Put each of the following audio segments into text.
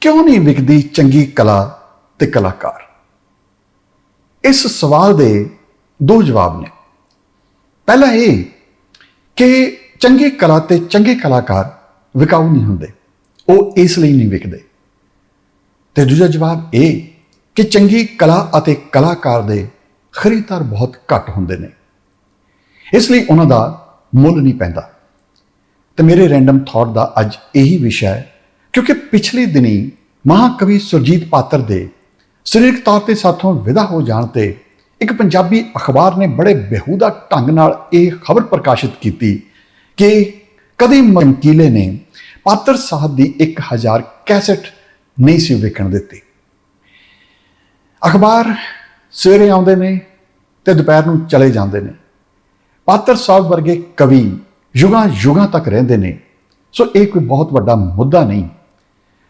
ਕਿਉਂ ਨਹੀਂ ਵਿਕਦੀ ਚੰਗੀ ਕਲਾ ਤੇ ਕਲਾਕਾਰ? ਇਸ ਸਵਾਲ ਦੇ ਦੋ ਜਵਾਬ ਨੇ। ਪਹਿਲਾ ਇਹ ਕਿ ਚੰਗੀ ਕਲਾ ਤੇ ਚੰਗੇ ਕਲਾਕਾਰ ਵਿਕਾਊ ਨਹੀਂ ਹੁੰਦੇ। ਉਹ ਇਸ ਲਈ ਨਹੀਂ ਵਿਕਦੇ। ਤੇ ਦੂਜਾ ਜਵਾਬ ਇਹ ਕਿ ਚੰਗੀ ਕਲਾ ਅਤੇ ਕਲਾਕਾਰ ਦੇ ਖਰੀਦਦਾਰ ਬਹੁਤ ਘੱਟ ਹੁੰਦੇ ਨੇ। ਇਸ ਲਈ ਉਹਨਾਂ ਦਾ ਮੁੱਲ ਨਹੀਂ ਪੈਂਦਾ। ਤੇ ਮੇਰੇ ਰੈਂਡਮ ਥਾਟ ਦਾ ਅੱਜ ਇਹੀ ਵਿਸ਼ਾ ਹੈ ਕਿਉਂਕਿ ਪਿਛਲੇ ਦਿਨੀ ਮਹਾਕਵੀ ਸੁਰਜੀਤ ਪਾਤਰ ਦੇ ਸਰੀਰਕ ਤੌਰ ਤੇ ਸਾਥੋਂ ਵਿਦਾ ਹੋ ਜਾਣ ਤੇ ਇੱਕ ਪੰਜਾਬੀ ਅਖਬਾਰ ਨੇ ਬੜੇ ਬੇਹੂਦਾ ਢੰਗ ਨਾਲ ਇਹ ਖਬਰ ਪ੍ਰਕਾਸ਼ਿਤ ਕੀਤੀ ਕਿ ਕਦੇ ਮਨਕੀਲੇ ਨੇ ਪਾਤਰ ਸਾਹਿਬ ਦੀ 1000 ਕੈਸਟ ਨਹੀਂ ਸੀ ਵੇਖਣ ਦਿੱਤੀ। ਅਖਬਾਰ ਸਵੇਰੇ ਆਉਂਦੇ ਨੇ ਤੇ ਦੁਪਹਿਰ ਨੂੰ ਚਲੇ ਜਾਂਦੇ ਨੇ। ਪਾਤਰ ਸਾਹਿਬ ਵਰਗੇ ਕਵੀ ਯੁਗਾਂ ਯੁਗਾਂ ਤੱਕ ਰਹਿੰਦੇ ਨੇ। ਸੋ ਇਹ ਕੋਈ ਬਹੁਤ ਵੱਡਾ ਮੁੱਦਾ ਨਹੀਂ।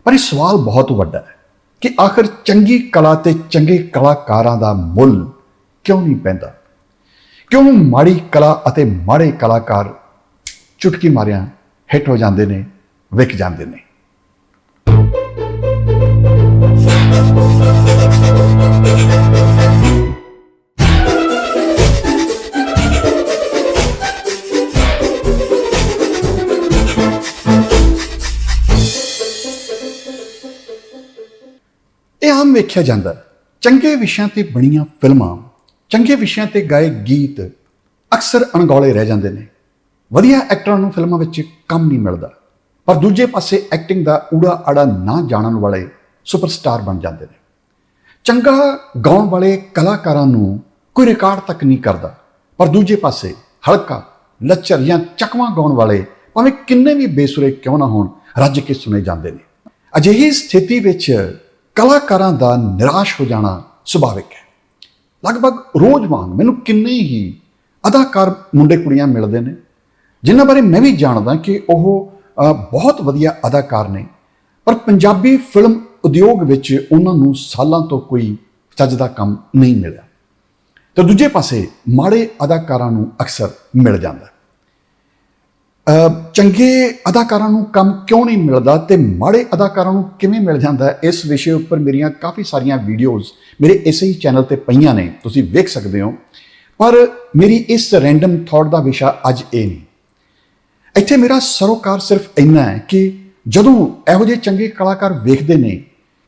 ਪਰ ਇਹ ਸਵਾਲ ਬਹੁਤ ਵੱਡਾ ਹੈ ਕਿ ਆਖਰ ਚੰਗੀ ਕਲਾ ਤੇ ਚੰਗੇ ਕਲਾਕਾਰਾਂ ਦਾ ਮੁੱਲ ਕਿਉਂ ਨਹੀਂ ਪੈਂਦਾ? ਕਿਉਂ ਮਾੜੀ ਕਲਾ ਅਤੇ ਮਾੜੇ ਕਲਾਕਾਰ ਚੁਟਕੀ ਮਾਰਿਆਂ ਹਿੱਟ ਹੋ ਜਾਂਦੇ ਨੇ, ਵਿਕ ਜਾਂਦੇ ਨੇ? ਇਹ ਆਮ ਵੇਖਿਆ ਜਾਂਦਾ ਚੰਗੇ ਵਿਸ਼ਿਆਂ ਤੇ ਬਣੀਆਂ ਫਿਲਮਾਂ, ਚੰਗੇ ਵਿਸ਼ਿਆਂ ਤੇ ਗਾਏ ਗੀਤ ਅਕਸਰ ਅਣਗੌਲੇ ਰਹਿ ਜਾਂਦੇ ਨੇ। ਵਧੀਆ ਐਕਟਰਾਂ ਨੂੰ ਫਿਲਮਾਂ ਵਿੱਚ ਕੰਮ ਨਹੀਂ ਮਿਲਦਾ। ਪਰ ਦੂਜੇ ਪਾਸੇ ਐਕਟਿੰਗ ਦਾ ਊੜਾ ਆੜਾ ਨਾ ਜਾਣਨ ਵਾਲੇ ਸੁਪਰਸਟਾਰ ਬਣ ਜਾਂਦੇ ਨੇ। ਚੰਗਾ ਗਾਉਣ ਵਾਲੇ ਕਲਾਕਾਰਾਂ ਨੂੰ ਕੋਈ ਰਿਕਾਰਡ ਤੱਕ ਨਹੀਂ ਕਰਦਾ। ਪਰ ਦੂਜੇ ਪਾਸੇ ਹਲਕਾ, ਲੱਚਰ ਜਾਂ ਚਕਵਾ ਗਾਉਣ ਵਾਲੇ ਭਾਵੇਂ ਕਿੰਨੇ ਵੀ ਬੇਸੁਰੇ ਕਿਉਂ ਨਾ ਹੋਣ, ਰੱਜ ਕੇ ਸੁਣੇ ਜਾਂਦੇ ਨੇ। ਅਜਿਹੀ ਸਥਿਤੀ ਵਿੱਚ ਕਲਾਕਾਰਾਂ ਦਾ ਨਿਰਾਸ਼ ਹੋ ਜਾਣਾ ਸੁਭਾਵਿਕ ਹੈ। ਲਗਭਗ ਰੋਜ਼ ਵਾਂਗ ਮੈਨੂੰ ਕਿੰਨੇ ਹੀ ਅਦਾਕਾਰ ਮੁੰਡੇ ਕੁੜੀਆਂ ਮਿਲਦੇ ਨੇ, ਜਿਨ੍ਹਾਂ ਬਾਰੇ ਮੈਂ ਵੀ ਜਾਣਦਾ ਕਿ ਉਹ ਬਹੁਤ ਵਧੀਆ ਅਦਾਕਾਰ ਨੇ। ਪਰ ਪੰਜਾਬੀ ਫਿਲਮ ਉਦਯੋਗ ਵਿੱਚ ਉਹਨਾਂ ਨੂੰ ਸਾਲਾਂ ਤੋਂ ਕੋਈ ਚੱਜ ਦਾ ਕੰਮ ਨਹੀਂ ਮਿਲਿਆ। ਤੇ ਦੂਜੇ ਪਾਸੇ ਮਾੜੇ ਅਦਾਕਾਰਾਂ ਨੂੰ ਅਕਸਰ ਮਿਲ ਜਾਂਦਾ। ਚੰਗੇ ਅਦਾਕਾਰਾਂ ਨੂੰ ਕੰਮ ਕਿਉਂ ਨਹੀਂ ਮਿਲਦਾ ਤੇ ਮਾੜੇ ਅਦਾਕਾਰਾਂ ਨੂੰ ਕਿਵੇਂ ਮਿਲ ਜਾਂਦਾ ਇਸ ਵਿਸ਼ੇ ਉੱਪਰ ਮੇਰੀਆਂ ਕਾਫੀ ਸਾਰੀਆਂ ਵੀਡੀਓਜ਼ ਮੇਰੇ ਇਸੇ ਹੀ ਚੈਨਲ ਤੇ ਪਈਆਂ ਨੇ, ਤੁਸੀਂ ਵੇਖ ਸਕਦੇ ਹੋ। ਪਰ ਮੇਰੀ ਇਸ ਰੈਂਡਮ ਥਾਟ ਦਾ ਵਿਸ਼ਾ ਅੱਜ ਇਹ ਨਹੀਂ। ਇੱਥੇ ਮੇਰਾ ਸਰੋਕਾਰ ਸਿਰਫ ਇੰਨਾ ਹੈ ਕਿ ਜਦੋਂ ਇਹੋ ਜਿਹੇ ਚੰਗੇ ਕਲਾਕਾਰ ਵੇਖਦੇ ਨੇ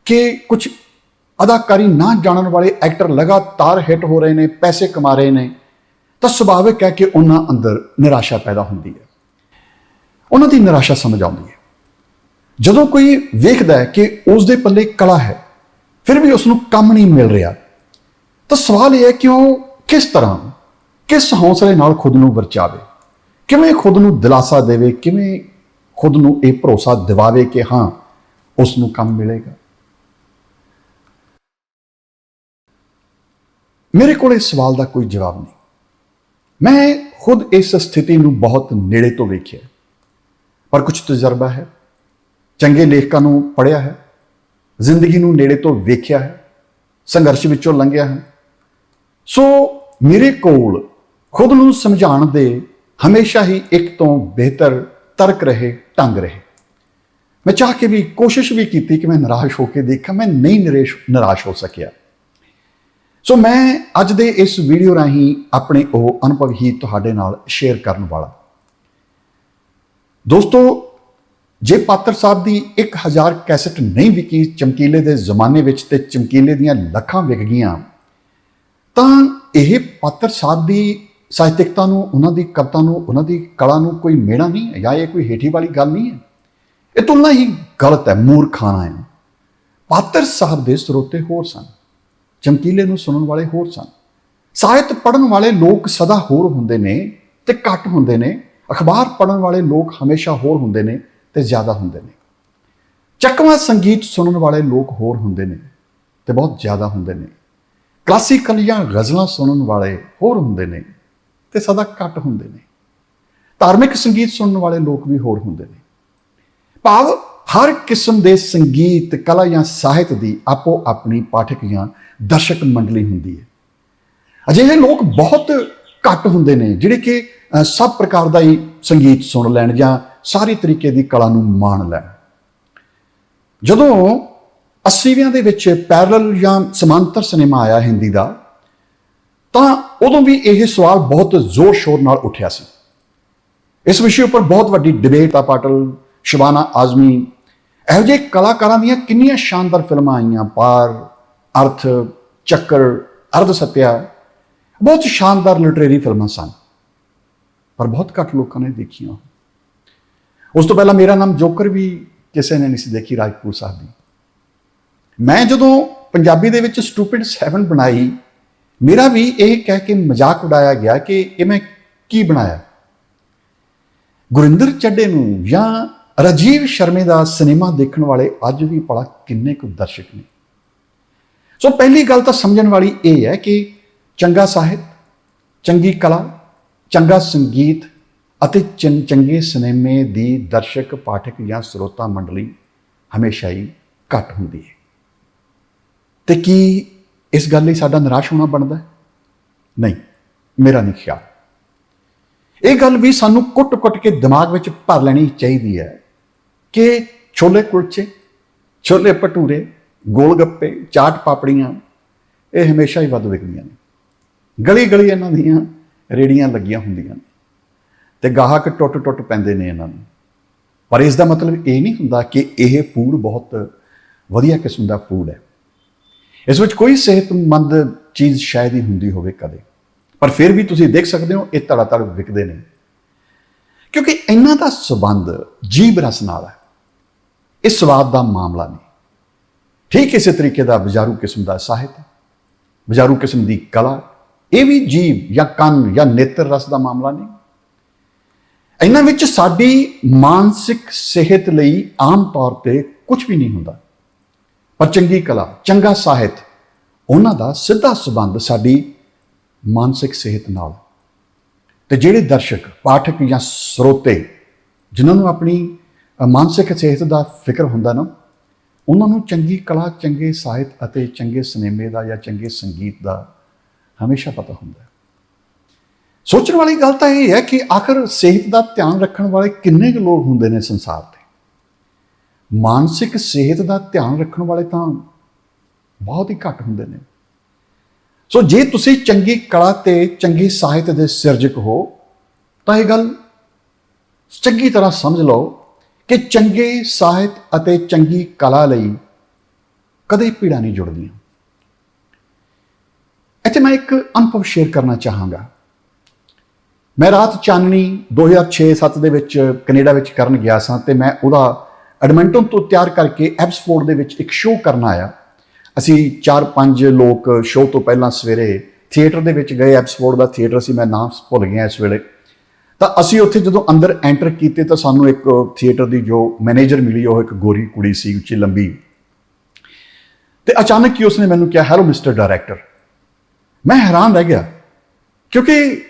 ਕਿ ਕੁਝ ਅਦਾਕਾਰੀ ਨਾ ਜਾਣਨ ਵਾਲੇ ਐਕਟਰ ਲਗਾਤਾਰ ਹਿੱਟ ਹੋ ਰਹੇ ਨੇ, ਪੈਸੇ ਕਮਾ ਰਹੇ ਨੇ, ਤਾਂ ਸੁਭਾਵਿਕ ਹੈ ਕਿ ਉਹਨਾਂ ਅੰਦਰ ਨਿਰਾਸ਼ਾ ਪੈਦਾ ਹੁੰਦੀ ਹੈ। ਉਹਨਾਂ ਦੀ ਨਿਰਾਸ਼ਾ ਸਮਝ ਆਉਂਦੀ ਹੈ। ਜਦੋਂ ਕੋਈ ਵੇਖਦਾ ਹੈ ਕਿ ਉਸ ਦੇ ਪੱਲੇ ਕਲਾ ਹੈ, ਫਿਰ ਵੀ ਉਸ ਨੂੰ ਕੰਮ ਨਹੀਂ ਮਿਲ ਰਿਹਾ। ਤਾਂ ਸਵਾਲ ਇਹ ਹੈ ਕਿ ਉਹ ਕਿਸ ਤਰ੍ਹਾਂ, ਕਿਸ ਹੌਸਲੇ ਨਾਲ ਖੁਦ ਨੂੰ ਵਰਚਾਵੇ? ਕਿਵੇਂ ਖੁਦ ਨੂੰ ਦਿਲਾਸਾ ਦੇਵੇ? ਕਿਵੇਂ ਖੁਦ ਨੂੰ ਇਹ ਭਰੋਸਾ ਦਿਵਾਵੇ ਕਿ ਹਾਂ ਉਸ ਨੂੰ ਕੰਮ ਮਿਲੇਗਾ? ਮੇਰੇ ਕੋਲ ਇਸ ਸਵਾਲ ਦਾ ਕੋਈ ਜਵਾਬ ਨਹੀਂ। ਮੈਂ ਖੁਦ ਇਸ ਸਥਿਤੀ ਨੂੰ ਬਹੁਤ ਨੇੜੇ ਤੋਂ ਵੇਖਿਆ। ਪਰ ਕੁਝ ਤਜਰਬਾ ਹੈ। ਚੰਗੇ ਲੇਖਕਾਂ ਨੂੰ ਪੜ੍ਹਿਆ ਹੈ। ਜ਼ਿੰਦਗੀ ਨੂੰ ਨੇੜੇ ਤੋਂ ਵੇਖਿਆ ਹੈ। ਸੰਘਰਸ਼ ਵਿੱਚੋਂ ਲੰਘਿਆ ਹੈ। ਸੋ ਮੇਰੇ ਕੋਲ ਖੁਦ ਨੂੰ ਸਮਝਾਉਣ ਦੇ ਹਮੇਸ਼ਾ ਹੀ ਇੱਕ ਤੋਂ ਬਿਹਤਰ ਤਰਕ ਰਹੇ, ਢੰਗ ਰਹੇ। ਮੈਂ ਚਾਹ ਕੇ ਵੀ ਕੋਸ਼ਿਸ਼ ਵੀ ਕੀਤੀ ਕਿ ਮੈਂ ਨਿਰਾਸ਼ ਹੋ ਕੇ ਦੇਖਾਂ। ਮੈਂ ਨਹੀਂ ਨਿਰੇਸ਼, ਨਿਰਾਸ਼ ਹੋ ਸਕਿਆ। ਸੋ ਮੈਂ ਅੱਜ ਦੇ ਇਸ ਵੀਡੀਓ ਰਾਹੀਂ ਆਪਣੇ ਉਹ ਅਨੁਭਵ ਹੀ ਤੁਹਾਡੇ ਨਾਲ ਸ਼ੇਅਰ ਕਰਨ ਵਾਲਾ ਦੋਸਤੋ, ਜੇ ਪਾਤਰ ਸਾਹਿਬ ਦੀ 1000 ਕੈਸਟ ਨਹੀਂ ਵਿਕੀ ਚਮਕੀਲੇ ਦੇ ਜ਼ਮਾਨੇ ਵਿੱਚ ਤੇ ਚਮਕੀਲੇ ਦੀਆਂ ਲੱਖਾਂ ਵਿਕ ਗਈਆਂ, ਤਾਂ ਇਹ ਪਾਤਰ ਸਾਹਿਬ ਦੀ ਸਾਹਿਤਿਕਤਾ ਨੂੰ, ਉਹਨਾਂ ਦੀ ਕਵਿਤਾ ਨੂੰ, ਉਹਨਾਂ ਦੀ ਕਲਾ ਨੂੰ ਕੋਈ ਮੇੜਾ ਨਹੀਂ ਹੈ, ਜਾਂ ਇਹ ਕੋਈ ਹੇਠੀ ਵਾਲੀ ਗੱਲ ਨਹੀਂ ਹੈ। ਇਹ ਤੁਲਨਾ ਹੀ ਗਲਤ ਹੈ ਮੂਰਖਾਨਾ ਹੈ। ਪਾਤਰ ਸਾਹਿਬ ਦੇ ਸਰੋਤੇ ਹੋਰ ਸਨ, ਚਮਕੀਲੇ ਨੂੰ ਸੁਣਨ ਵਾਲੇ ਹੋਰ ਸਨ। ਸਾਹਿਤ ਪੜਨ ਵਾਲੇ ਲੋਕ ਸਦਾ ਹੋਰ ਹੁੰਦੇ ਨੇ ਤੇ ਘੱਟ ਹੁੰਦੇ ਨੇ। ਅਖਬਾਰ ਪੜਨ ਵਾਲੇ ਲੋਕ ਹਮੇਸ਼ਾ ਹੋਰ ਹੁੰਦੇ ਨੇ ਤੇ ਜ਼ਿਆਦਾ ਹੁੰਦੇ ਨੇ। ਚੱਕਵਾਂ ਸੰਗੀਤ ਸੁਣਨ ਵਾਲੇ ਲੋਕ ਹੋਰ ਹੁੰਦੇ ਨੇ ਤੇ ਬਹੁਤ ਜ਼ਿਆਦਾ ਹੁੰਦੇ ਨੇ। ਕਲਾਸੀਕਲ ਜਾਂ ਗਜ਼ਲਾਂ ਸੁਣਨ ਵਾਲੇ ਹੋਰ ਹੁੰਦੇ ਨੇ ਤੇ ਸਦਾ ਘੱਟ ਹੁੰਦੇ ਨੇ। ਧਾਰਮਿਕ ਸੰਗੀਤ ਸੁਣਨ ਵਾਲੇ ਲੋਕ ਵੀ ਹੋਰ ਹੁੰਦੇ ਨੇ। ਭਾਵ ਹਰ ਕਿਸਮ ਦੇ ਸੰਗੀਤ, ਕਲਾ ਜਾਂ ਸਾਹਿਤ ਦੀ ਆਪੋ ਆਪਣੀ ਪਾਠਕ ਜਾਂ ਦਰਸ਼ਕ ਮੰਡਲੀ ਹੁੰਦੀ ਹੈ। ਅਜਿਹੇ ਲੋਕ ਬਹੁਤ ਘੱਟ ਹੁੰਦੇ ਨੇ, ਜਿਹੜੇ ਕਿ ਸਭ ਪ੍ਰਕਾਰ ਦਾ ਹੀ ਸੰਗੀਤ ਸੁਣ ਲੈਣ ਜਾਂ ਸਾਰੀ ਤਰੀਕੇ ਦੀ ਕਲਾ ਨੂੰ ਮਾਣ ਲੈਣ। ਜਦੋਂ 80ਵਿਆਂ ਦੇ ਵਿੱਚ ਪੈਰਲਲ ਜਾਂ ਸਮਾਂਤਰ ਸਿਨੇਮਾ ਆਇਆ ਹਿੰਦੀ ਦਾ, ਤਾਂ ਉਦੋਂ ਵੀ ਇਹ ਸਵਾਲ ਬਹੁਤ ਜ਼ੋਰ ਸ਼ੋਰ ਨਾਲ ਉੱਠਿਆ ਸੀ। ਇਸ ਵਿਸ਼ੇ ਉੱਪਰ ਬਹੁਤ ਵੱਡੀ ਡਿਬੇਟ ਆ ਪਾਟਲ, ਸ਼ਬਾਨਾ ਆਜ਼ਮੀ, ਇਹੋ ਜਿਹੇ ਕਲਾਕਾਰਾਂ ਦੀਆਂ ਕਿੰਨੀਆਂ ਸ਼ਾਨਦਾਰ ਫਿਲਮਾਂ ਆਈਆਂ, ਪਾਰ, ਅਰਥ, ਚੱਕਰ ਅਰਧ ਸਤਿਆ ਬਹੁਤ ਸ਼ਾਨਦਾਰ ਲਿਟਰੇਰੀ ਫਿਲਮਾਂ ਸਨ। ਪਰ ਬਹੁਤ ਘੱਟ ਲੋਕਾਂ ਨੇ ਦੇਖੀਆਂ। ਉਸ ਤੋਂ ਪਹਿਲਾਂ ਮੇਰਾ ਨਾਮ ਜੋਕਰ ਵੀ ਕਿਸੇ ਨੇ ਨਹੀਂ ਸੀ ਦੇਖੀ ਰਾਜਪੂਤ ਸਾਹਿਬ ਦੀ। ਮੈਂ ਜਦੋਂ ਪੰਜਾਬੀ ਦੇ ਵਿੱਚ ਸਟੂਪਿਡ 7 ਬਣਾਈ, ਮੇਰਾ ਵੀ ਇਹ ਕਹਿ ਕੇ ਮਜ਼ਾਕ ਉਡਾਇਆ ਗਿਆ ਕਿ ਇਹ ਮੈਂ ਕੀ ਬਣਾਇਆ? ਗੁਰਿੰਦਰ ਚੱਡੇ ਨੂੰ ਜਾਂ ਰਾਜੀਵ ਸ਼ਰਮੇ ਦਾ ਸਿਨੇਮਾ ਦੇਖਣ ਵਾਲੇ ਅੱਜ ਵੀ ਭਲਾ ਕਿੰਨੇ ਕੁ ਦਰਸ਼ਕ ਨੇ। ਸੋ ਪਹਿਲੀ ਗੱਲ ਤਾਂ ਸਮਝਣ ਵਾਲੀ ਇਹ ਹੈ ਕਿ ਚੰਗਾ ਸਾਹਿਤ, ਚੰਗੀ ਕਲਾ ਚੰਗਾ ਸੰਗੀਤ ਅਤੇ ਚੰ- ਚੰਗੇ ਸਿਨੇਮੇ ਦੀ ਦਰਸ਼ਕ, ਪਾਠਕ ਜਾਂ ਸਰੋਤਾ ਮੰਡਲੀ ਹਮੇਸ਼ਾ ਹੀ ਘੱਟ ਹੁੰਦੀ ਹੈ। ਤੇ ਕੀ ਇਸ ਗੱਲ ਲਈ ਸਾਡਾ ਨਿਰਾਸ਼ ਹੋਣਾ ਬਣਦਾ ਹੈ? ਨਹੀਂ, ਮੇਰਾ ਨਹੀਂ ਖਿਆਲ। ਇਹ ਗੱਲ ਵੀ ਸਾਨੂੰ ਕੁੱਟ-ਕੁੱਟ ਕੇ ਦਿਮਾਗ ਵਿੱਚ ਭਰ ਲੈਣੀ ਚਾਹੀਦੀ ਹੈ ਕਿ ਛੋਲੇ ਕੁਲਚੇ, ਛੋਲੇ ਭਟੂਰੇ, ਗੋਲ ਗੱਪੇ, ਚਾਟ ਪਾਪੜੀਆਂ, ਇਹ ਹਮੇਸ਼ਾ ਹੀ ਵੱਧ ਵਿਕਦੀਆਂ ਨੇ। ਗਲੀ ਗਲੀ ਇਹਨਾਂ ਦੀਆਂ ਰੇੜੀਆਂ ਲੱਗੀਆਂ ਹੁੰਦੀਆਂ ਨੇ ਤੇ ਗਾਹਕ ਟੁੱਟ-ਟੁੱਟ ਪੈਂਦੇ ਨੇ ਇਹਨਾਂ ਨੂੰ। ਪਰ ਇਸ ਦਾ ਮਤਲਬ ਇਹ ਨਹੀਂ ਹੁੰਦਾ ਕਿ ਇਹ ਫੂਡ ਬਹੁਤ ਵਧੀਆ ਕਿਸਮ ਦਾ ਫੂਡ ਹੈ। ਇਸ ਵਿੱਚ ਕੋਈ ਸਿਹਤਮੰਦ ਚੀਜ਼ ਸ਼ਾਇਦ ਹੀ ਹੁੰਦੀ ਹੋਵੇ ਕਦੇ। ਪਰ ਫਿਰ ਵੀ ਤੁਸੀਂ ਦੇਖ ਸਕਦੇ ਹੋ, ਇਹ ਧੜਾ ਤੜ ਵਿਕਦੇ ਨੇ। ਕਿਉਂਕਿ ਇਹਨਾਂ ਦਾ ਸਬੰਧ ਜੀਭ ਰਸ ਨਾਲ ਹੈ। ਇਹ ਸਵਾਦ ਦਾ ਮਾਮਲਾ ਨਹੀਂ। ਠੀਕ ਇਸੇ ਤਰੀਕੇ ਦਾ ਬਜ਼ਾਰੂ ਕਿਸਮ ਦਾ ਸਾਹਿਤ ਬਜ਼ਾਰੂ ਕਿਸਮ ਦੀ ਕਲਾ ਇਹ ਵੀ ਜੀਵ ਜਾਂ ਕੰਨ ਜਾਂ ਨੇਤਰ ਰਸ ਦਾ ਮਾਮਲਾ ਨਹੀਂ। ਇਹਨਾਂ ਵਿੱਚ ਸਾਡੀ ਮਾਨਸਿਕ ਸਿਹਤ ਲਈ ਆਮ ਤੌਰ ਤੇ ਕੁਝ ਵੀ ਨਹੀਂ ਹੁੰਦਾ। ਪਰ ਚੰਗੀ ਕਲਾ, ਚੰਗਾ ਸਾਹਿਤ, ਉਹਨਾਂ ਦਾ ਸਿੱਧਾ ਸੰਬੰਧ ਸਾਡੀ ਮਾਨਸਿਕ ਸਿਹਤ ਨਾਲ। ਤੇ ਜਿਹੜੇ ਦਰਸ਼ਕ, ਪਾਠਕ ਜਾਂ ਸਰੋਤੇ, ਜਿਨ੍ਹਾਂ ਨੂੰ ਆਪਣੀ ਮਾਨਸਿਕ ਸਿਹਤ ਦਾ ਫਿਕਰ ਹੁੰਦਾ ਨਾ, ਉਹਨਾਂ ਨੂੰ ਚੰਗੀ ਕਲਾ, ਚੰਗੇ ਸਾਹਿਤ ਅਤੇ ਚੰਗੇ ਸਿਨੇਮੇ ਦਾ ਜਾਂ ਚੰਗੇ ਸੰਗੀਤ ਦਾ ਹਮੇਸ਼ਾ ਪਤਾ ਹੁੰਦਾ ਹੈ। ਸੋਚਣ ਵਾਲੀ ਗੱਲ ਤਾਂ ਇਹ ਹੈ ਕਿ ਆਖਰ ਸਿਹਤ ਦਾ ਧਿਆਨ ਰੱਖਣ ਵਾਲੇ ਕਿੰਨੇ ਕੁ ਲੋਕ ਹੁੰਦੇ ਨੇ ਸੰਸਾਰ ਤੇ ਮਾਨਸਿਕ ਸਿਹਤ ਦਾ ਧਿਆਨ ਰੱਖਣ ਵਾਲੇ ਤਾਂ ਬਹੁਤ ਹੀ ਘੱਟ ਹੁੰਦੇ ਨੇ। ਸੋ ਜੇ ਤੁਸੀਂ ਚੰਗੀ ਕਲਾ ਤੇ ਚੰਗੀ ਸਾਹਿਤ ਦੇ ਸਿਰਜਕ ਹੋ, ਤਾਂ ਇਹ ਗੱਲ ਚੰਗੀ ਤਰ੍ਹਾਂ ਸਮਝ ਲਓ ਕਿ ਚੰਗੇ ਸਾਹਿਤ ਅਤੇ ਚੰਗੀ ਕਲਾ ਲਈ ਕਦੇ ਪੀੜਾ ਨਹੀਂ ਜੁੜਦੀਆਂ। ਇੱਥੇ ਮੈਂ ਇੱਕ ਅਨੁਭਵ ਸ਼ੇਅਰ ਕਰਨਾ ਚਾਹਾਂਗਾ। ਮੈਂ ਰਾਤ ਚਾਨਣੀ 2006-7 ਦੇ ਵਿੱਚ ਕੈਨੇਡਾ ਵਿੱਚ ਕਰਨ ਗਿਆ ਸਾਂ ਤੇ ਮੈਂ ਉਹਦਾ ਐਡਮਿੰਟਨ ਤੋਂ ਤਿਆਰ ਕਰਕੇ ਐਬਸਫੋਰਡ ਦੇ ਵਿੱਚ ਇੱਕ ਸ਼ੋਅ ਕਰਨ ਆਇਆ। ਅਸੀਂ 4-5 ਲੋਕ ਸ਼ੋਅ ਤੋਂ ਪਹਿਲਾਂ ਸਵੇਰੇ ਥੀਏਟਰ ਦੇ ਵਿੱਚ ਗਏ ਐਬਸਫੋਰਡ ਦਾ ਥੀਏਟਰ ਸੀ, ਮੈਂ ਨਾਮ ਭੁੱਲ ਗਿਆ ਇਸ ਵੇਲੇ। ਤਾਂ ਅਸੀਂ ਉੱਥੇ ਜਦੋਂ ਅੰਦਰ ਐਂਟਰ ਕੀਤੇ ਤਾਂ ਸਾਨੂੰ ਇੱਕ ਥੀਏਟਰ ਦੀ ਜੋ ਮੈਨੇਜਰ ਮਿਲੀ, ਉਹ ਇੱਕ ਗੋਰੀ ਕੁੜੀ ਸੀ, ਉੱਚੀ ਲੰਬੀ। ਤੇ ਅਚਾਨਕ ਹੀ ਉਸਨੇ ਮੈਨੂੰ ਕਿਹਾ ਹੈਲੋ ਮਿਸਟਰ ਡਾਇਰੈਕਟਰ ਮੈਂ ਹੈਰਾਨ ਰਹਿ ਗਿਆ। ਕਿਉਂਕਿ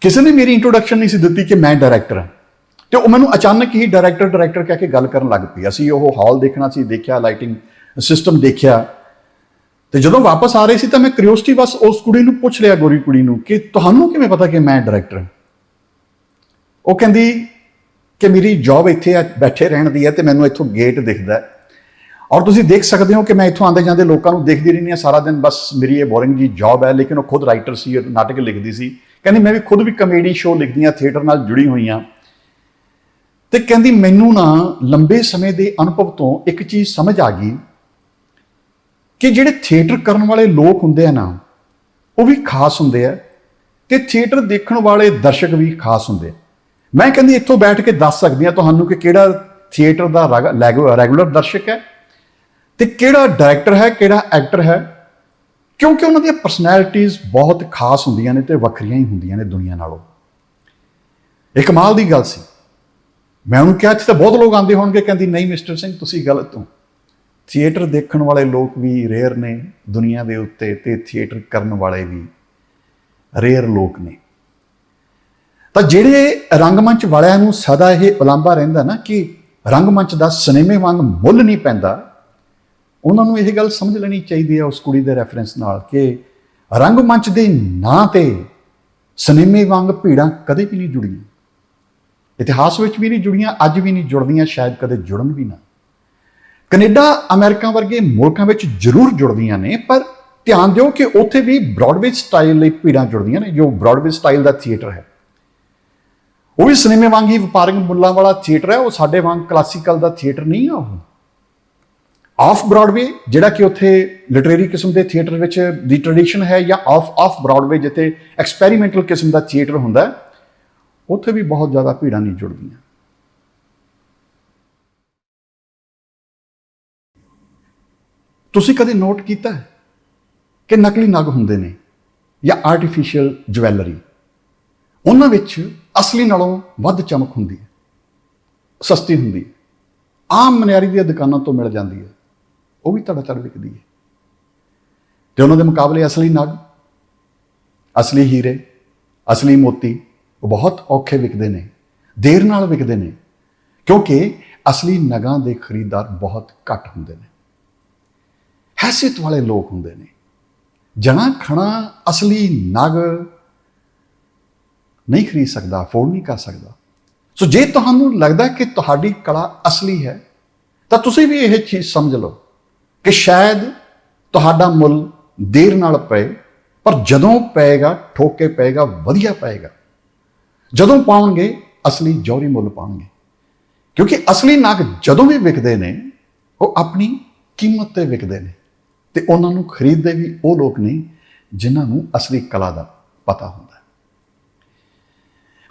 ਕਿਸੇ ਨੇ ਮੇਰੀ ਇੰਟਰੋਡਕਸ਼ਨ ਨਹੀਂ ਸੀ ਦਿੱਤੀ ਕਿ ਮੈਂ ਡਾਇਰੈਕਟਰ ਹਾਂ। ਤੇ ਉਹ ਮੈਨੂੰ ਅਚਾਨਕ ਹੀ ਡਾਇਰੈਕਟਰ ਡਾਇਰੈਕਟਰ ਕਹਿ ਕੇ ਗੱਲ ਕਰਨ ਲੱਗ ਪਈ। ਅਸੀਂ ਉਹ ਹਾਲ ਦੇਖਣਾ ਸੀ, ਦੇਖਿਆ ਲਾਈਟਿੰਗ ਸਿਸਟਮ ਦੇਖਿਆ। ਤੇ ਜਦੋਂ ਵਾਪਸ ਆ ਰਹੇ ਸੀ ਤਾਂ ਮੈਂ ਕਿਉਰਿਓਸਿਟੀ ਬਸ ਉਸ ਕੁੜੀ ਨੂੰ ਪੁੱਛ ਲਿਆ, ਗੋਰੀ ਕੁੜੀ ਨੂੰ, ਕਿ ਤੁਹਾਨੂੰ ਕਿਵੇਂ ਪਤਾ ਕਿ ਮੈਂ ਡਾਇਰੈਕਟਰ ਹਾਂ? ਉਹ ਕਹਿੰਦੀ ਕਿ ਮੇਰੀ ਜੌਬ ਇੱਥੇ ਆ, ਬੈਠੇ ਰਹਿਣ ਦੀ ਹੈ ਤੇ ਮੈਨੂੰ ਇੱਥੋਂ ਗੇਟ ਦਿਖਦਾ ਹੈ। ਔਰ ਤੁਸੀਂ ਦੇਖ ਸਕਦੇ ਹੋ ਕਿ ਮੈਂ ਇੱਥੋਂ ਆਉਂਦੇ ਜਾਂਦੇ ਲੋਕਾਂ ਨੂੰ ਦੇਖਦੀ ਰਹਿੰਦੀ ਹਾਂ, ਸਾਰਾ ਦਿਨ ਬਸ ਮੇਰੀ ਇਹ ਬੋਰਿੰਗ ਜੀ ਜੌਬ ਹੈ, ਲੇਕਿਨ ਉਹ ਖੁਦ ਰਾਈਟਰ ਸੀ ਨਾਟਕ ਲਿਖਦੀ ਸੀ। ਕਹਿੰਦੀ, ਮੈਂ ਵੀ ਖੁਦ ਵੀ ਕਮੇਡੀ ਸ਼ੋਅ ਲਿਖਦੀ ਹਾਂ ਥੀਏਟਰ ਨਾਲ ਜੁੜੀ ਹੋਈ ਹਾਂ। ਤੇ ਕਹਿੰਦੀ, ਮੈਨੂੰ ਨਾ ਲੰਬੇ ਸਮੇਂ ਦੇ ਅਨੁਭਵ ਤੋਂ ਇੱਕ ਚੀਜ਼ ਸਮਝ ਆ ਗਈ ਕਿ ਜਿਹੜੇ ਥੀਏਟਰ ਕਰਨ ਵਾਲੇ ਲੋਕ ਹੁੰਦੇ ਆ ਨਾ, ਉਹ ਵੀ ਖਾਸ ਹੁੰਦੇ ਆ ਤੇ ਥੀਏਟਰ ਦੇਖਣ ਵਾਲੇ ਦਰਸ਼ਕ ਵੀ ਖਾਸ ਹੁੰਦੇ ਮੈਂ ਕਹਿੰਦੀ, ਇੱਥੋਂ ਬੈਠ ਕੇ ਦੱਸ ਸਕਦੀ ਆ ਤੁਹਾਨੂੰ ਕਿ ਕਿਹੜਾ ਥੀਏਟਰ ਦਾ ਰੈਗੂਲਰ ਦਰਸ਼ਕ ਹੈ ਤੇ ਕਿਹੜਾ ਡਾਇਰੈਕਟਰ ਹੈ, ਕਿਹੜਾ ਐਕਟਰ ਹੈ? ਕਿਉਂਕਿ ਉਹਨਾਂ ਦੀਆਂ ਪਰਸਨੈਲਿਟੀਆਂ ਬਹੁਤ ਖਾਸ ਹੁੰਦੀਆਂ ਨੇ ਤੇ ਵੱਖਰੀਆਂ ਹੀ ਹੁੰਦੀਆਂ ਨੇ ਦੁਨੀਆ ਨਾਲੋਂ। ਇਹ ਕਮਾਲ ਦੀ ਗੱਲ ਸੀ। ਮੈਂ ਉਹਨੂੰ ਕਿਹਾ, ਇੱਥੇ ਤਾਂ ਬਹੁਤ ਲੋਕ ਆਉਂਦੇ ਹੋਣਗੇ, ਕਹਿੰਦੀ, ਨਹੀਂ ਮਿਸਟਰ ਸਿੰਘ, ਤੁਸੀਂ ਗਲਤ ਹੋ। ਥੀਏਟਰ ਦੇਖਣ ਵਾਲੇ ਲੋਕ ਵੀ ਰੇਅਰ ਨੇ, ਦੁਨੀਆ ਦੇ ਉੱਤੇ ਤੇ ਥੀਏਟਰ ਕਰਨ ਵਾਲੇ ਵੀ ਰੇਅਰ ਲੋਕ ਨੇ। ਤਾਂ ਜਿਹੜੇ ਰੰਗਮੰਚ ਵਾਲਿਆਂ ਨੂੰ ਸਦਾ ਇਹ ਉਲਾਂਭਾ ਰਹਿੰਦਾ ਨਾ ਕਿ ਰੰਗਮੰਚ ਦਾ ਸਿਨੇਮੇ ਵਾਂਗ ਮੁੱਲ ਨਹੀਂ ਪੈਂਦਾ ਉਹਨਾਂ ਨੂੰ ਇਹ ਗੱਲ ਸਮਝ ਲੈਣੀ ਚਾਹੀਦੀ ਹੈ ਉਸ ਕੁੜੀ ਦੇ ਰੈਫਰੈਂਸ ਨਾਲ ਕਿ ਰੰਗ ਮੰਚ ਦੇ ਨਾਂ ਤੇ ਸਿਨੇਮੇ ਵਾਂਗ ਭੀੜਾਂ ਕਦੇ ਵੀ ਨਹੀਂ ਜੁੜੀਆਂ। ਇਤਿਹਾਸ ਵਿੱਚ ਵੀ ਨਹੀਂ ਜੁੜੀਆਂ, ਅੱਜ ਵੀ ਨਹੀਂ ਜੁੜਦੀਆਂ, ਸ਼ਾਇਦ ਕਦੇ ਜੁੜਨ ਵੀ ਨਾ। ਕੈਨੇਡਾ ਅਮਰੀਕਾ ਵਰਗੇ ਮੁਲਕਾਂ ਵਿੱਚ ਜ਼ਰੂਰ ਜੁੜਦੀਆਂ ਨੇ, ਪਰ ਧਿਆਨ ਦਿਓ ਕਿ ਉੱਥੇ ਵੀ ਬ੍ਰੌਡਵੇ ਸਟਾਈਲ ਲਈ ਭੀੜਾਂ ਜੁੜਦੀਆਂ ਨੇ, ਜੋ ਬ੍ਰੌਡਵੇ ਸਟਾਈਲ ਦਾ ਥੀਏਟਰ ਹੈ। ਉਹ ਵੀ ਸਿਨੇਮੇ ਵਾਂਗ ਹੀ ਵਪਾਰਕ ਮੁੱਲਾਂ ਵਾਲਾ ਥੀਏਟਰ ਹੈ, ਉਹ ਸਾਡੇ ਵਾਂਗ ਕਲਾਸੀਕਲ ਦਾ ਥੀਏਟਰ ਨਹੀਂ ਆ ਉਹ। ਆਫ ਬ੍ਰੌਡਵੇ, ਜਿਹੜਾ ਕਿ ਉੱਥੇ ਲਿਟਰੇਰੀ ਕਿਸਮ ਦੇ ਥੀਏਟਰ ਵਿੱਚ ਦੀ ਟ੍ਰੈਡੀਸ਼ਨ ਹੈ, ਜਾਂ ਆਫ ਆਫ ਬ੍ਰੌਡਵੇ ਜਿੱਥੇ ਐਕਸਪੈਰੀਮੈਂਟਲ ਕਿਸਮ ਦਾ ਥੀਏਟਰ ਹੁੰਦਾ ਉੱਥੇ ਵੀ ਬਹੁਤ ਜ਼ਿਆਦਾ ਭੀੜਾਂ ਨਹੀਂ ਜੁੜਦੀਆਂ। ਤੁਸੀਂ ਕਦੇ ਨੋਟ ਕੀਤਾ ਹੈ ਕਿ ਨਕਲੀ ਨਗ ਹੁੰਦੇ ਨੇ ਜਾਂ ਆਰਟੀਫੀਸ਼ੀਅਲ ਜਵੈਲਰੀ ਉਹਨਾਂ ਵਿੱਚ ਅਸਲੀ ਨਾਲੋਂ ਵੱਧ ਚਮਕ ਹੁੰਦੀ ਹੈ, ਸਸਤੀ ਹੁੰਦੀ ਹੈ। ਆਮ ਮਨਿਆਰੀ ਦੀਆਂ ਦੁਕਾਨਾਂ ਤੋਂ ਮਿਲ ਜਾਂਦੀ ਹੈ। ਉਹ ਵੀ ਧੜਾ ਧੜ ਵਿਕਦੀ ਹੈ। ਤੇ ਉਹਨਾਂ ਦੇ ਮੁਕਾਬਲੇ ਅਸਲੀ ਨਗ, ਅਸਲੀ ਹੀਰੇ, ਅਸਲੀ ਮੋਤੀ, ਉਹ ਬਹੁਤ ਔਖੇ ਵਿਕਦੇ ਨੇ, ਦੇਰ ਨਾਲ ਵਿਕਦੇ ਨੇ, ਕਿਉਂਕਿ ਅਸਲੀ ਨਗਾਂ ਦੇ ਖਰੀਦਦਾਰ ਬਹੁਤ ਘੱਟ ਹੁੰਦੇ ਨੇ। ਹੈਸੀਅਤ ਵਾਲੇ ਲੋਕ ਹੁੰਦੇ ਨੇ। ਜਣਾ ਖਣਾ ਅਸਲੀ ਨਗ ਨਹੀਂ ਖਰੀਦ ਸਕਦਾ, ਅਫੋਰਡ ਨਹੀਂ ਕਰ ਸਕਦਾ। ਸੋ ਜੇ ਤੁਹਾਨੂੰ ਲੱਗਦਾ ਕਿ ਤੁਹਾਡੀ ਕਲਾ ਅਸਲੀ ਹੈ, ਤਾਂ ਤੁਸੀਂ ਵੀ ਇਹ ਚੀਜ਼ ਸਮਝ ਲਓ। ਕਿ ਸ਼ਾਇਦ ਤੁਹਾਡਾ ਮੁੱਲ ਦੇਰ ਨਾਲ ਪਏ, ਪਰ ਜਦੋਂ ਪਏਗਾ, ਠੋਕੇ ਪਏਗਾ, ਵਧੀਆ ਪਏਗਾ। ਜਦੋਂ ਪਾਉਣਗੇ, ਅਸਲੀ ਜੌਹਰੀ ਮੁੱਲ ਪਾਉਣਗੇ। ਕਿਉਂਕਿ ਅਸਲੀ ਨਗ ਜਦੋਂ ਵੀ ਵਿਕਦੇ ਨੇ, ਉਹ ਆਪਣੀ ਕੀਮਤ ਤੇ ਵਿਕਦੇ ਨੇ। ਤੇ ਉਹਨਾਂ ਨੂੰ ਖਰੀਦਦੇ ਵੀ ਉਹ ਲੋਕ ਨੇ ਜਿਨ੍ਹਾਂ ਨੂੰ ਅਸਲੀ ਕਲਾ ਦਾ ਪਤਾ ਹੁੰਦਾ ਹੈ।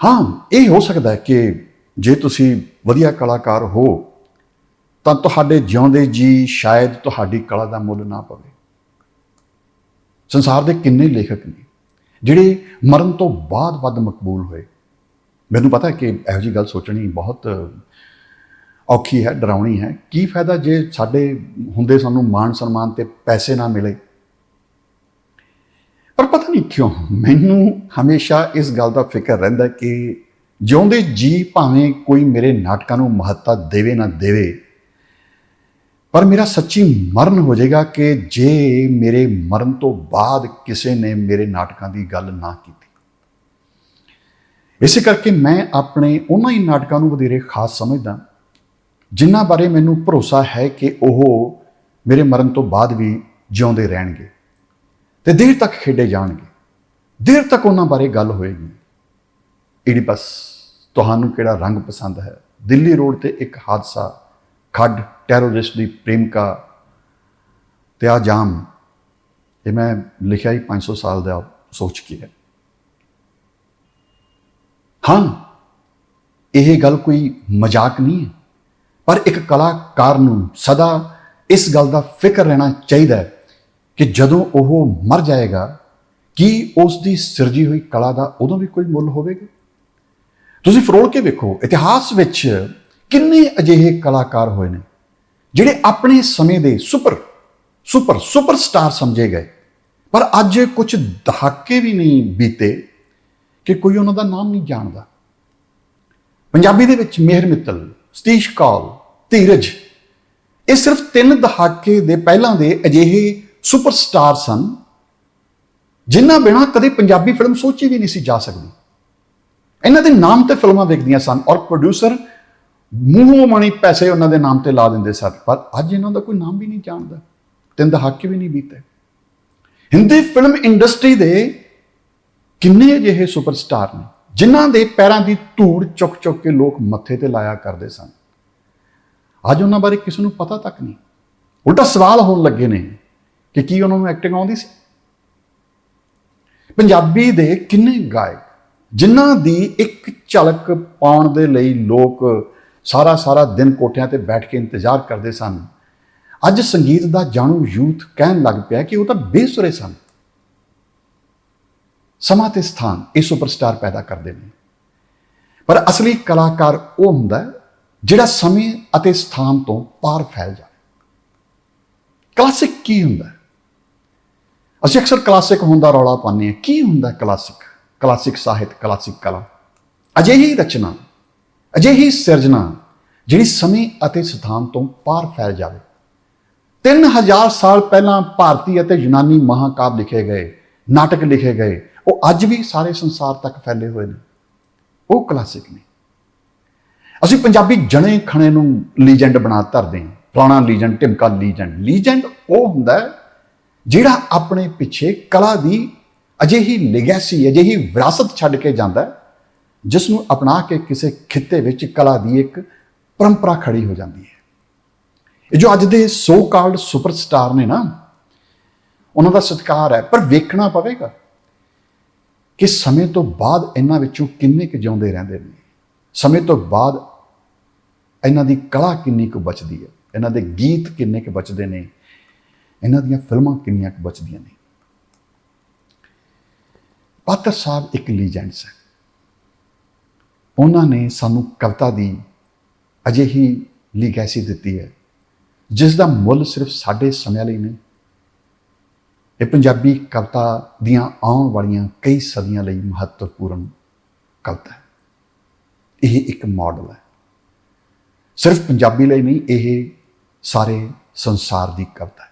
ਹਾਂ, ਇਹ ਹੋ ਸਕਦਾ ਹੈ ਕਿ ਜੇ ਤੁਸੀਂ ਵਧੀਆ ਕਲਾਕਾਰ ਹੋ ਤਾਂ ਤੁਹਾਡੇ ਜਿਉਂਦੇ ਜੀ ਸ਼ਾਇਦ ਤੁਹਾਡੀ ਕਲਾ ਦਾ ਮੁੱਲ ਨਾ ਪਵੇ। ਸੰਸਾਰ ਦੇ ਕਿੰਨੇ ਲੇਖਕ ਨੇ, ਜਿਹੜੇ ਮਰਨ ਤੋਂ ਬਾਅਦ ਵੱਧ ਮਕਬੂਲ ਹੋਏ। ਮੈਨੂੰ ਪਤਾ ਕਿ ਇਹੋ ਜੀ ਗੱਲ ਸੋਚਣੀ ਬਹੁਤ ਔਖੀ ਹੈ, ਡਰਾਉਣੀ ਹੈ। ਕੀ ਫਾਇਦਾ ਜੇ ਸਾਡੇ ਹੁੰਦੇ ਸਾਨੂੰ ਮਾਣ ਸਨਮਾਨ ਤੇ ਪੈਸੇ ਨਾ ਮਿਲੇ? ਪਰ ਪਤਾ ਨਹੀਂ ਕਿਉਂ, ਮੈਨੂੰ ਹਮੇਸ਼ਾ ਇਸ ਗੱਲ ਦਾ ਫਿਕਰ ਰਹਿੰਦਾ ਕਿ ਜਿਉਂਦੇ ਜੀ ਭਾਵੇਂ ਕੋਈ ਮੇਰੇ ਨਾਟਕਾਂ ਨੂੰ ਮਹੱਤਤਾ ਦੇਵੇ ਨਾ ਦੇਵੇ ਪਰ ਮੇਰਾ ਸੱਚੀ ਮਰਨ ਹੋ ਜਾਏਗਾ ਕਿ ਜੇ ਮੇਰੇ ਮਰਨ ਤੋਂ ਬਾਅਦ ਕਿਸੇ ਨੇ ਮੇਰੇ ਨਾਟਕਾਂ ਦੀ ਗੱਲ ਨਾ ਕੀਤੀ। ਇਸੇ ਕਰਕੇ ਮੈਂ ਆਪਣੇ ਉਹਨਾਂ ਹੀ ਨਾਟਕਾਂ ਨੂੰ ਵਧੇਰੇ ਖਾਸ ਸਮਝਦਾ, ਜਿਨ੍ਹਾਂ ਬਾਰੇ ਮੈਨੂੰ ਭਰੋਸਾ ਹੈ ਕਿ ਉਹ ਮੇਰੇ ਮਰਨ ਤੋਂ ਬਾਅਦ ਵੀ ਜਿਉਂਦੇ ਰਹਿਣਗੇ ਤੇ ਦੇਰ ਤੱਕ ਖੇਡੇ ਜਾਣਗੇ। ਦੇਰ ਤੱਕ ਉਹਨਾਂ ਬਾਰੇ ਗੱਲ ਹੋਏਗੀ। ਇਡੀਪਸ ਤੁਹਾਨੂੰ ਕਿਹੜਾ ਰੰਗ ਪਸੰਦ ਹੈ? ਦਿੱਲੀ ਰੋਡ ਤੇ ਇੱਕ ਹਾਦਸਾ ਖੱਡ ਟੈਰਰਿਸਟ ਦੀ ਪ੍ਰੇਮਿਕਾ ਤੇ ਆ ਜਾਮ, ਇਹ ਮੈਂ ਲਿਖਿਆ ਹੀ 500 ਸਾਲ ਦਾ ਸੋਚ ਕੇ ਹੈ। ਹਾਂ, ਇਹ ਗੱਲ ਕੋਈ ਮਜ਼ਾਕ ਨਹੀਂ ਹੈ, ਪਰ ਇੱਕ ਕਲਾਕਾਰ ਨੂੰ ਸਦਾ ਇਸ ਗੱਲ ਦਾ ਫਿਕਰ ਰਹਿਣਾ ਚਾਹੀਦਾ ਹੈ ਕਿ ਜਦੋਂ ਉਹ ਮਰ ਜਾਏਗਾ, ਕੀ ਉਸ ਦੀ ਸਿਰਜੀ ਹੋਈ ਕਲਾ ਦਾ ਉਦੋਂ ਵੀ ਕੋਈ ਮੁੱਲ ਹੋਵੇਗਾ? ਤੁਸੀਂ ਫਰੋਲ ਕੇ ਵੇਖੋ, ਇਤਿਹਾਸ ਵਿੱਚ ਕਿੰਨੇ ਅਜਿਹੇ ਕਲਾਕਾਰ ਹੋਏ ਨੇ, ਜਿਹੜੇ ਆਪਣੇ ਸਮੇਂ ਦੇ ਸੁਪਰ ਸੁਪਰ ਸੁਪਰਸਟਾਰ ਸਮਝੇ ਗਏ। ਪਰ ਅੱਜ ਕੁਝ ਦਹਾਕੇ ਵੀ ਨਹੀਂ ਬੀਤੇ ਕਿ ਕੋਈ ਉਹਨਾਂ ਦਾ ਨਾਮ ਨਹੀਂ ਜਾਣਦਾ। ਪੰਜਾਬੀ ਦੇ ਵਿੱਚ ਮਿਹਰ ਮਿੱਤਲ, ਸਤੀਸ਼ ਕੌਲ ਧੀਰਜ, ਇਹ ਸਿਰਫ ਤਿੰਨ ਦਹਾਕੇ ਦੇ ਪਹਿਲਾਂ ਦੇ ਅਜਿਹੇ ਸੁਪਰਸਟਾਰ ਸਨ, ਜਿਨ੍ਹਾਂ ਬਿਨਾਂ ਕਦੇ ਪੰਜਾਬੀ ਫਿਲਮ ਸੋਚੀ ਵੀ ਨਹੀਂ ਸੀ ਜਾ ਸਕਦੀ। ਇਹਨਾਂ ਦੇ ਨਾਮ ਤੇ ਫਿਲਮਾਂ ਵਿਕਦੀਆਂ ਸਨ ਔਰ ਪ੍ਰੋਡਿਊਸਰ ਮੂੰਹੋਂ ਮਣੀ ਪੈਸੇ ਉਹਨਾਂ ਦੇ ਨਾਮ ਤੇ ਲਾ ਦਿੰਦੇ ਸਨ, ਪਰ ਅੱਜ ਇਹਨਾਂ ਦਾ ਕੋਈ ਨਾਮ ਵੀ ਨਹੀਂ ਜਾਣਦਾ ਤਿੰਨ ਦਹਾਕੇ ਵੀ ਨਹੀਂ ਬੀਤੇ ਹਿੰਦੀ ਫਿਲਮ ਇੰਡਸਟਰੀ ਦੇ ਕਿੰਨੇ ਅਜਿਹੇ ਸੁਪਰਸਟਾਰ ਨੇ, ਜਿਨ੍ਹਾਂ ਦੇ ਪੈਰਾਂ ਦੀ ਧੂੜ ਚੁੱਕ ਚੁੱਕ ਕੇ ਲੋਕ ਮੱਥੇ ਤੇ ਲਾਇਆ ਕਰਦੇ ਸਨ। ਅੱਜ ਉਹਨਾਂ ਬਾਰੇ ਕਿਸੇ ਨੂੰ ਪਤਾ ਤੱਕ ਨਹੀਂ। ਉਲਟਾ ਸਵਾਲ ਹੋਣ ਲੱਗੇ ਨੇ ਕਿ ਕੀ ਉਹਨਾਂ ਨੂੰ ਐਕਟਿੰਗ ਆਉਂਦੀ ਸੀ? ਪੰਜਾਬੀ ਦੇ ਕਿੰਨੇ ਗਾਇਕ, ਜਿਨ੍ਹਾਂ ਦੀ ਇੱਕ ਝਲਕ ਪਾਉਣ ਦੇ ਲਈ ਲੋਕ ਸਾਰਾ ਸਾਰਾ ਦਿਨ ਕੋਠਿਆਂ ਤੇ ਬੈਠ ਕੇ ਇੰਤਜ਼ਾਰ ਕਰਦੇ ਸਨ। ਅੱਜ ਸੰਗੀਤ ਦਾ ਜਾਣੂ ਯੂਥ ਕਹਿਣ ਲੱਗ ਪਿਆ ਕਿ ਉਹ ਤਾਂ ਬੇਸੁਰੇ ਸਨ। ਸਮਾਂ ਤੇ ਸਥਾਨ ਇਹ ਸੁਪਰਸਟਾਰ ਪੈਦਾ ਕਰਦੇ ਨੇ। ਪਰ ਅਸਲੀ ਕਲਾਕਾਰ ਉਹ ਹੁੰਦਾ ਜਿਹੜਾ ਸਮੇਂ ਅਤੇ ਸਥਾਨ ਤੋਂ ਪਾਰ ਫੈਲ ਜਾਵੇ। ਕਲਾਸਿਕ ਕੀ ਹੁੰਦਾ ਅਸੀਂ ਅਕਸਰ ਕਲਾਸਿਕ ਹੁੰਦਾ ਰੌਲਾ ਪਾਉਂਦੇ ਹਾਂ। ਕੀ ਹੁੰਦਾ ਕਲਾਸਿਕ? ਕਲਾਸਿਕ ਸਾਹਿਤ, ਕਲਾਸਿਕ ਕਲਾ। ਅਜਿਹੀ ਰਚਨਾ ਅਜਿਹੀ ਸਿਰਜਣਾ ਜਿਹੜੀ ਸਮੇਂ ਅਤੇ ਸਥਾਨ ਤੋਂ ਪਾਰ ਫੈਲ ਜਾਵੇ। 3000 ਸਾਲ ਪਹਿਲਾਂ ਭਾਰਤੀ ਅਤੇ ਯੂਨਾਨੀ ਮਹਾਕਾਵ ਲਿਖੇ ਗਏ, ਨਾਟਕ ਲਿਖੇ ਗਏ, ਉਹ ਅੱਜ ਵੀ ਸਾਰੇ ਸੰਸਾਰ ਤੱਕ ਫੈਲੇ ਹੋਏ ਨੇ। ਉਹ ਕਲਾਸਿਕ ਨੇ। ਅਸੀਂ ਪੰਜਾਬੀ ਜਣੇ ਖਣੇ ਨੂੰ ਲੀਜੈਂਡ ਬਣਾ ਧਰਦੇ ਹਾਂ। ਪੁਰਾਣਾ ਲੀਜੈਂਡ ਟਿਮਕਾ ਲੀਜੈਂਡ। ਲੀਜੈਂਡ ਉਹ ਹੁੰਦਾ ਜਿਹੜਾ ਆਪਣੇ ਪਿੱਛੇ ਕਲਾ ਦੀ ਅਜਿਹੀ ਲੈਗੇਸੀ ਅਜਿਹੀ ਵਿਰਾਸਤ ਛੱਡ ਕੇ ਜਾਂਦਾ ਹੈ। ਜਿਸ ਨੂੰ ਅਪਣਾ ਕੇ ਕਿਸੇ ਖਿੱਤੇ ਵਿੱਚ ਕਲਾ ਦੀ ਇੱਕ ਪਰੰਪਰਾ ਖੜੀ ਹੋ ਜਾਂਦੀ ਹੈ। ਇਹ ਜੋ ਅੱਜ ਦੇ ਸੋ ਕਾਲਡ ਸੁਪਰਸਟਾਰ ਨੇ ਨਾ, ਉਹਨਾਂ ਦਾ ਸਤਿਕਾਰ ਹੈ, ਪਰ ਵੇਖਣਾ ਪਵੇਗਾ ਕਿ ਸਮੇਂ ਤੋਂ ਬਾਅਦ ਇਹਨਾਂ ਵਿੱਚੋਂ ਕਿੰਨੇ ਕੁ ਜਿਉਂਦੇ ਰਹਿੰਦੇ ਨੇ। ਸਮੇਂ ਤੋਂ ਬਾਅਦ ਇਹਨਾਂ ਦੀ ਕਲਾ ਕਿੰਨੀ ਕੁ ਬਚਦੀ ਹੈ, ਇਹਨਾਂ ਦੇ ਗੀਤ ਕਿੰਨੇ ਕੁ ਬਚਦੇ ਨੇ, ਇਹਨਾਂ ਦੀਆਂ ਫਿਲਮਾਂ ਕਿੰਨੀਆਂ ਕੁ ਬਚਦੀਆਂ ਨੇ। ਪਾਤਰ ਸਾਹਿਬ ਇੱਕ ਲੀਜੈਂਡਸ ਹੈ। ਉਹਨਾਂ ਨੇ ਸਾਨੂੰ ਕਵਿਤਾ ਦੀ ਅਜਿਹੀ ਲੀਗੈਸੀ ਦਿੱਤੀ ਹੈ, ਜਿਸ ਦਾ ਮੁੱਲ ਸਿਰਫ ਸਾਡੇ ਸਮਿਆਂ ਲਈ ਨਹੀਂ, ਇਹ ਪੰਜਾਬੀ ਕਵਿਤਾ ਦੀਆਂ ਆਉਣ ਵਾਲੀਆਂ ਕਈ ਸਦੀਆਂ ਲਈ ਮਹੱਤਵਪੂਰਨ ਕਵਿਤਾ ਹੈ। ਇਹ ਇੱਕ ਮਾਡਲ ਹੈ। ਸਿਰਫ ਪੰਜਾਬੀ ਲਈ ਨਹੀਂ, ਇਹ ਸਾਰੇ ਸੰਸਾਰ ਦੀ ਕਵਿਤਾ ਹੈ।